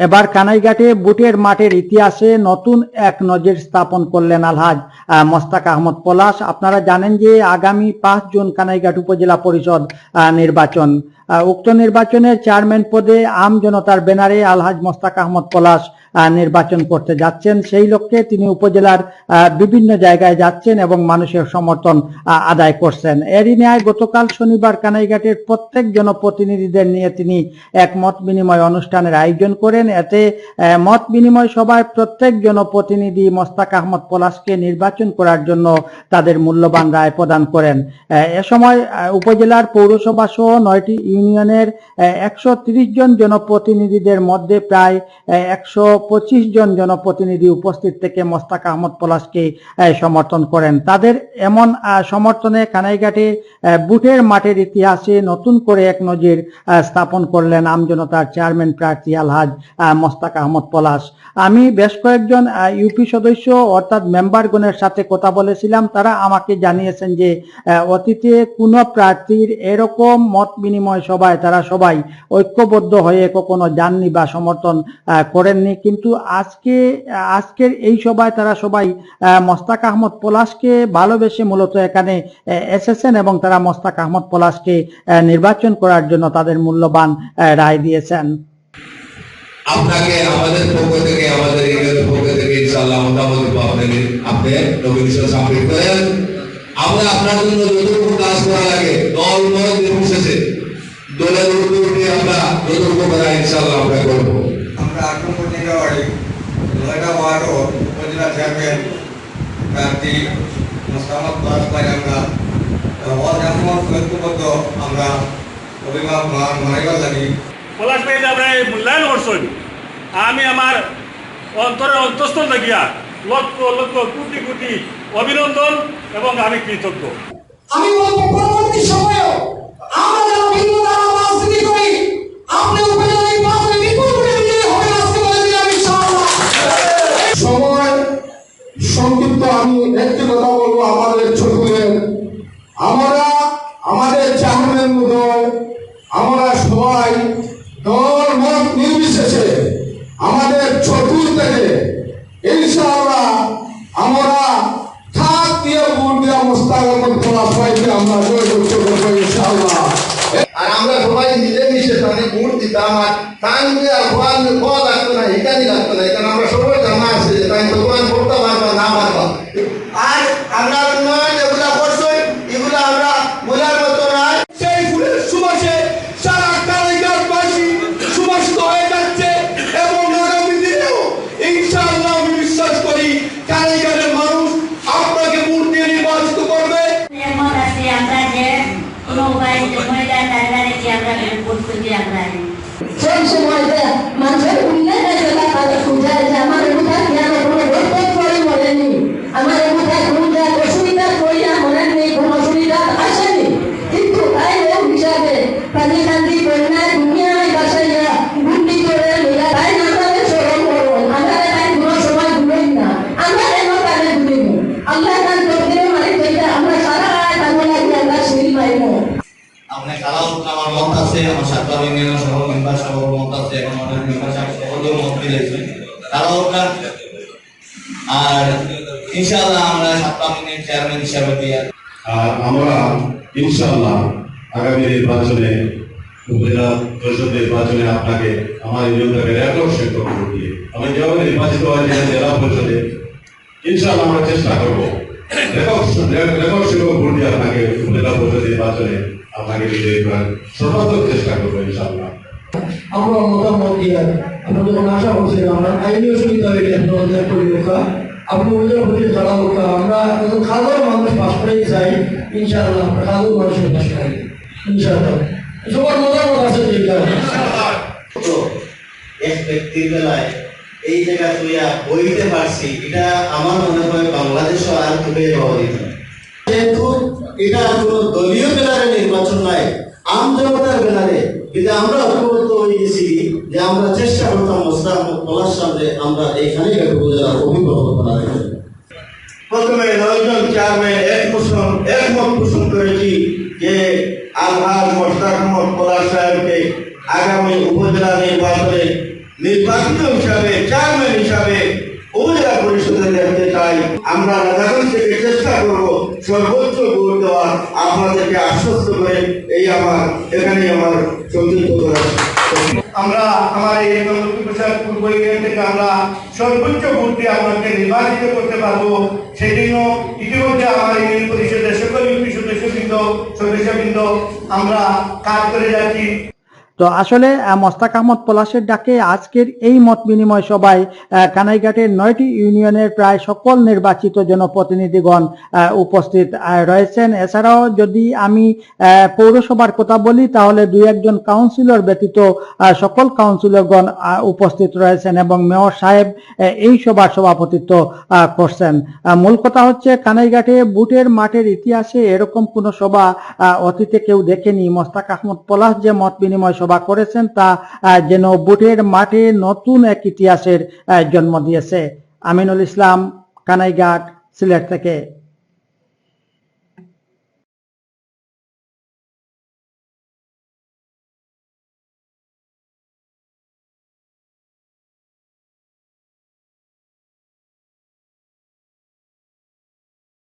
এবার কানাইঘাটে বুটের মাঠের ইতিহাসে নতুন এক নজির স্থাপন করলেন আলহাজ। মোস্তাক আহমদ পলাশ, আপনারা জানেন যে আগামী পাঁচ জুন কানাইঘাট উপজেলা পরিষদ নির্বাচন। উক্ত নির্বাচনের চেয়ারম্যান পদে আম জনতার ব্যানারে আলহাজ মোস্তাক আহমদ পলাশ নির্বাচন করতে যাচ্ছেন। সেই লক্ষ্যে তিনি উপজেলার বিভিন্ন জায়গায় যাচ্ছেন এবং মানুষের সমর্থন আদায় করছেন। এরই ন্যায় গতকাল শনিবার কানাইঘাটের প্রত্যেক জনপ্রতিনিধিদের নিয়ে তিনি এক মত বিনিময় অনুষ্ঠানের আয়োজন করেন। এতে মত বিনিময় সভায় প্রত্যেক জনপ্রতিনিধি মোস্তাক আহমদ পলাশকে নির্বাচন করার জন্য তাদের মূল্যবান রায় প্রদান করেন। এ সময় উপজেলার পৌরসভা সহ নয়টি ইউনিয়নের একশো জন জনপ্রতিনিধিদের মধ্যে প্রায় একশো পঁচিশ জন জনপ্রতিনিধি উপস্থিত থেকে মোস্তাক আহমদ পলাশকে সমর্থন করেন। তাদের এমন সমর্থনে কানাইঘাটে বুটের মাঠের ইতিহাসে নতুন করে এক নজির স্থাপন করলেন আমজনতার চেয়ারম্যান প্রার্থী আলহাজ মোস্তাক আহমদ পলাশ। আমি বেশ কয়েকজন ইউপি সদস্য অর্থাৎ মেম্বারগণের সাথে কথা বলেছিলাম। তারা আমাকে জানিয়েছেন যে অতীতে কোনো প্রার্থীর এরকম মত বিনিময় সভায় তারা সবাই ঐক্যবদ্ধ হয়ে কখনো যাননি বা সমর্থন করেননি। কিন্তু আজকে, আজকের এই সভায় তারা সবাই মোস্তাক আহমদ পলাশকে ভালোবেসে মূলত এখানে এসেছেন এবং তারা মোস্তাক আহমদ পলাশকে নির্বাচন করার জন্য তাদের মূল্যবান রায় দিয়েছেন। আপনাকে আমাদের পক্ষ থেকে, আমাদের ইউনিয়নের পক্ষ থেকে ইনশাআল্লাহ মোটামুটি আপনাকে আপনি নমিনেশন সাবমিট করেন আমরা আপনার জন্য যতটুকু কাজ করা লাগে, দল মত নির্বিশেষে দলের উদ্যোগে আমরা যতটুকু করা ইনশাআল্লাহ আমরা করব। আমরা আটম পত্রিকা বাড়ি নয়টা ওয়ার্ড উপজেলা চেয়ারম্যান প্রার্থী মোস্তামদ পলাশ আমরা অজামত ঐক্যবদ্ধ আমরা অভিভাবক মারিবার লাগি পলাশ ভাই আমরা এই মূল্যায়ন করছেন আমি আমার অন্তরের অন্তঃস্থল দেখিয়া লক্ষ লক্ষ কোটি কোটি অভিনন্দন এবং আমি কৃতজ্ঞ আমি বলব পরবর্তী আমরা আমরা আমাদের চেয়ারম্যান মহোদয় আমরা সবাই দল মত নির্বিশেষে আমাদের চতুর থেকে ইনশাআল্লাহ আমরা থাক দিয়ে দিয়ে ভাইকে আমরা জয় ইনশাআল্লাহ। আর আমরা সবাই মিলে মিশে তাহলে ভোট দিতাম আর লাগতো না এখানে লাগতো না এখানে আমরা সবাই জানা আছে তাই দোকান আছে, আমার সাতবার ইউনিয়নের সহ মেম্বার সহ মত আছে এবং আমাদের মেম্বার সকলেও মত মিলেছে উঠলে আর ইনশাআল্লাহ আমরা সাতবার ইউনিয়ন চেয়ারম্যান হিসাবে দিয়ে আর। আমরা ইনশাআল্লাহ আগামী নির্বাচনে, উপজেলা নির্বাচনে আপনাকে আমার ইউনিয়ন থেকে রেকর্ড সংখ্যক দিয়ে। আমি যেভাবে নির্বাচিত হয়েছি জেলা পরিষদে, ইনশাআল্লাহ আমরা চেষ্টা করব। রেকর্ড রেকর্ড সংখ্যক ভোট দিয়ে আপনাকে উপজেলা পরিষদ নির্বাচনে আপনাকে বিজয়ী করার সর্বাত্মক চেষ্টা করব ইনশাআল্লাহ। আমরা মতামত দিয়ে আমরা যখন আশা করছিলাম আমরা আইনি অসুবিধা হয়ে গেছে পরিবেশা আপনি ওদের প্রতি যারা হোক আমরা যখন সাধারণ মানুষ পাশ করেই চাই ইনশাআল্লাহ আমরা সাধারণ মানুষের পাশ করি ইনশাআল্লাহ। সবার মতামত আছে যেটা এক ব্যক্তির বেলায় এই জায়গা তুইয়া বইতে পারছি এটা আমার মনে হয় বাংলাদেশ আর খুবই যেহেতু এটা কোনো দলীয় বেলারে নির্বাচন নয়। আম জনতার বেলারে, কিন্তু আমরা ঐক্যবদ্ধ হয়ে গেছি যে আমরা চেষ্টা করতাম মোস্তাক পলাশ সামনে আমরা এইখানে উপজেলার অভিভাবক করার প্রথমে নয়জন চেয়ারম্যান এক পোষণ একমত পোষণ করেছি যে আলহাজ মোস্তাক আহমদ পলাশ সাহেবকে আগামী উপজেলা নির্বাচনে নির্বাচিত হিসাবে চেয়ারম্যান হিসাবে উপজেলা পরিষদে দেখতে চাই। আমরা রাজাগঞ্জ চেষ্টা করব সর্বোচ্চ ভোট দেওয়ার আপনাদেরকে আশ্বস্ত করে এই আমার এখানে আমার সংযুক্ত করা। আমরা আমার এই লক্ষ্মীপ্রসাদ পূর্ব ইউনিয়ন থেকে আমরা সর্বোচ্চ ভোট দিয়ে আপনাকে নির্বাচিত করতে পারব। সেই জন্য ইতিমধ্যে আমার ইউনিয়ন পরিষদের সকল ইউপি সদস্যবৃন্দ সদস্যবৃন্দ, আমরা কাজ করে যাচ্ছি। তো আসলে মোস্তাক আহমদ পলাশের ডাকে আজকের এই মত বিনিময় সভায় কানাইঘাটের নয়টি ইউনিয়নের প্রায় সকল নির্বাচিত জনপ্রতিনিধিগণ উপস্থিত রয়েছেন। এছাড়াও যদি আমি পৌরসভার কথা বলি, তাহলে দুই একজন কাউন্সিলর ব্যতীত সকল কাউন্সিলরগণ উপস্থিত রয়েছেন এবং মেয়র সাহেব এই সভার সভাপতিত্ব করছেন। মূল কথা হচ্ছে, কানাইঘাটে বুটের মাঠের ইতিহাসে এরকম কোনো সভা অতীতে কেউ দেখেনি। মোস্তাক আহমদ পলাশ যে মত বিনিময় সভা করেছেন তা যেন বুটের মাঠে নতুন এক ইতিহাসের জন্ম দিয়েছে। আমিনুল ইসলাম, কানাইঘাট, সিলেট থেকে।